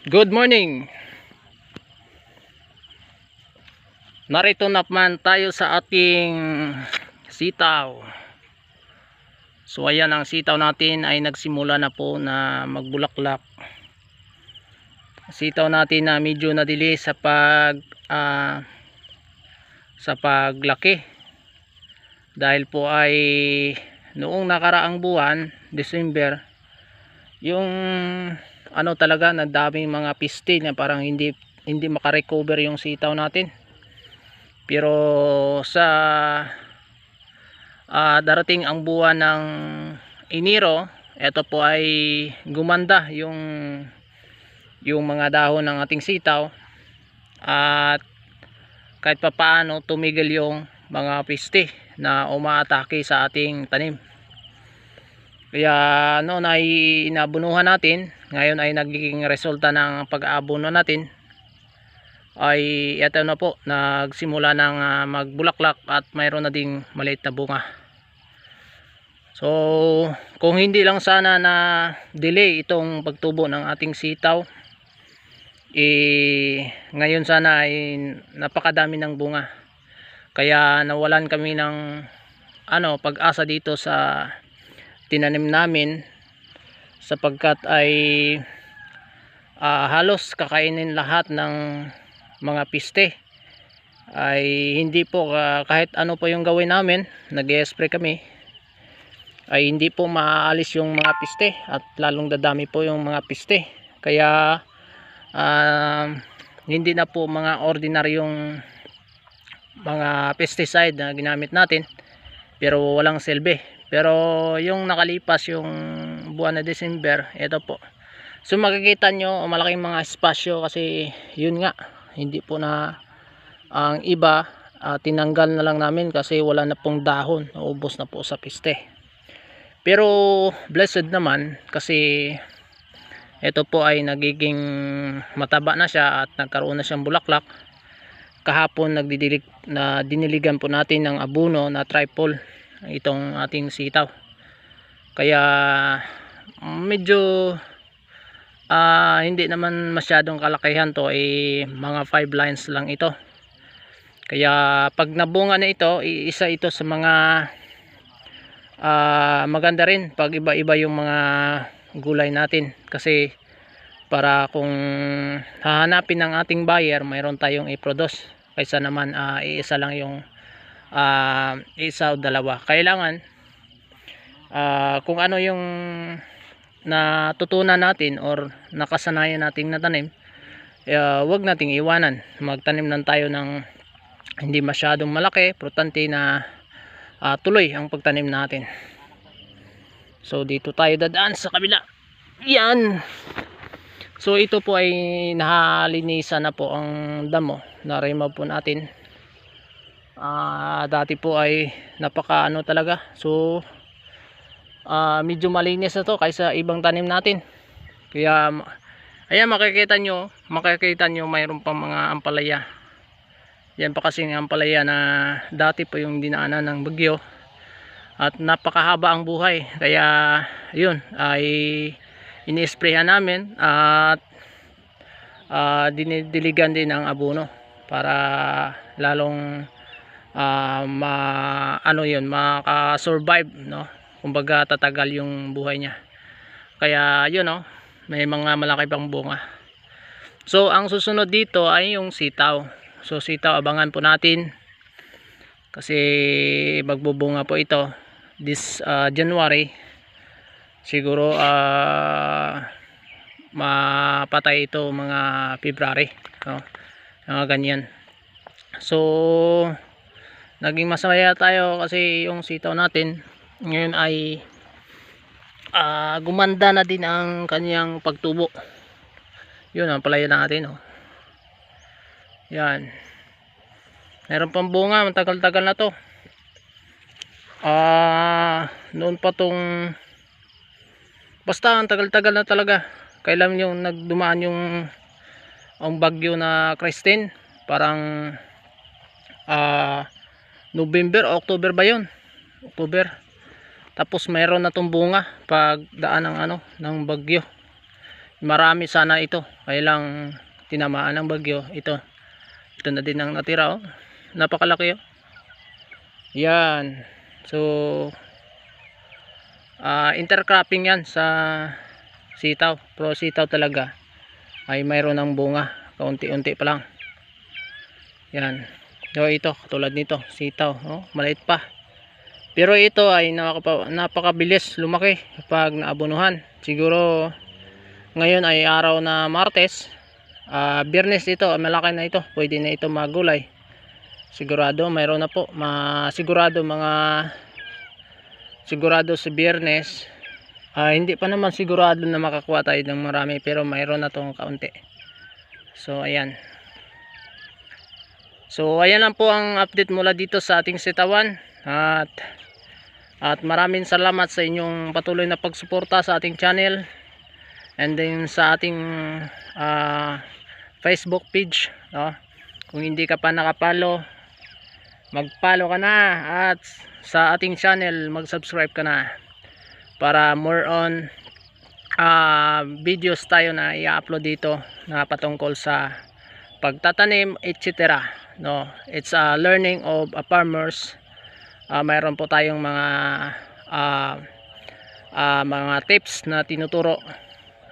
Good morning. Narito na naman tayo sa ating sitaw. So ayan ang sitaw natin ay nagsimula na po na magbulaklak. Sitaw natin na medyo nadili sa pag ah, sa paglaki. Dahil po ay noong nakaraang buwan, December, yung ano talaga nadaming mga piste na parang hindi hindi makarecover yung sitaw natin. Pero sa ah, darating ang buwan ng Enero ito po ay gumanda yung yung mga dahon ng ating sitaw. At kahit papaano tumigil yung mga piste na umaatake sa ating tanim kaya noon ay inabunuhan natin, ngayon ay nagiging resulta ng pag-aabuno natin ay ito na po, nagsimula ng ah, magbulaklak at mayroon na ding maliit na bunga. So, kung hindi lang sana na delay itong pagtubo ng ating sitaw, eh, ngayon sana ay napakadami ng bunga. Kaya nawalan kami ng ano, pag-asa dito sa tinanim namin sapagkat ay ah, halos kakainin lahat ng mga piste. Ay hindi po ah, kahit ano po yung gawin namin nag-spray kami ay hindi po maaalis yung mga piste at lalong dadami po yung mga piste. Kaya ah, hindi na po mga ordinaryong mga pesticide na ginamit natin pero walang silbi pero yung nakalipas yung buwan na December, ito po. So makikita nyo malaking mga espasyo kasi yun nga, hindi po na ang iba ah, tinanggal na lang namin kasi wala na pong dahon, naubos na po sa piste. Pero blessed naman kasi ito po ay nagiging mataba na siya at nagkaroon na siyang bulaklak. Kahapon nagdidilig na diniligan po natin ng abuno na tripole itong ating sitaw. Kaya medyo ah, hindi naman masyadong kalakihan to eh, mga 5 lines lang ito. Kaya pag nabunga na ito isa ito sa mga ah, maganda rin pag iba iba yung mga gulay natin. Kasi para kung hahanapin ng ating buyer mayroon tayong i-produce. Kaysa naman ah, iisa lang yung uh, isa o dalawa. Kailangan uh, kung ano yung natutunan natin or nakasanayan nating natanim uh, wag nating iwanan. Magtanim lang tayo ng hindi masyadong malaki importante na uh, tuloy ang pagtanim natin. So dito tayo dadaan sa kabila. Yan! So ito po ay nahalinisan na po ang damo na remove po natin uh, dati po ay napaka ano talaga. So uh, medyo malinis na to kaysa ibang tanim natin. Kaya ayan makikita nyo makikita nyo mayroon pang mga ampalaya. Yan pa kasi ang ampalaya na dati po yung dinaanan ng bagyo. At napakahaba ang buhay. Kaya yun ay ini-sprayhan namin at uh, dinidiligan din ang abono para lalong uh, ma ano yun maka-survive no? Kumbaga tatagal yung buhay niya. Kaya yun no? May mga malaki pang bunga. So ang susunod dito ay yung sitaw. So sitaw abangan po natin. Kasi magbubunga po ito this uh, January. Siguro uh, mapatay ito mga February no? mga ganyan. So naging masaya tayo kasi yung sitaw natin ngayon ay uh, gumanda na din ang kanyang pagtubo. Yun ang palaya natin oh. yan. Meron pang bunga matagal-tagal na to. Ah uh, noon pa tong basta ang tagal-tagal na talaga. Kailan yung nagdumaan yung ang bagyo na Christine? Parang November o October ba yun? October. Tapos mayroon na tong bunga pag daan ng ano ng bagyo. Marami sana ito. Kaya lang tinamaan ng bagyo. Ito. Ito na din ang natira oh. napakalaki oh. yan. So ah, intercropping yan sa sitaw. Pero sitaw talaga ay mayroon ng bunga. Kaunti-unti pa lang. Yan so ito katulad nito sitaw oh, maliit pa pero ito ay napaka, napakabilis lumaki kapag naabunuhan siguro ngayon ay araw na Martes ah Biyernes ito malaki na ito pwede na ito magulay sigurado mayroon na po masigurado mga sigurado sa Biyernes Ah, hindi pa naman sigurado na makakuha tayo ng marami pero mayroon na tong kaunti. So ayan. So ayan lang po ang update mula dito sa ating sitawan. At at maraming salamat sa inyong patuloy na pagsuporta sa ating channel. And then sa ating ah, Facebook page no? Kung hindi ka pa nakapalo mag-follow ka na. At sa ating channel mag-subscribe ka na para more on ah, videos tayo na i-upload dito na patungkol sa pagtatanim etc no? It's a learning of a farmers. Ah, mayroon po tayong mga ah, ah, mga tips na tinuturo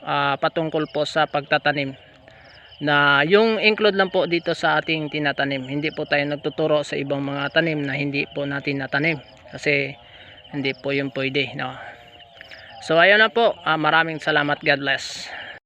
ah, patungkol po sa pagtatanim. Na yung include lang po dito sa ating tinatanim. Hindi po tayo nagtuturo sa ibang mga tanim na hindi po natin natanim. Kasi hindi po yung pwede no? So ayun na po, Ah, maraming salamat. God bless.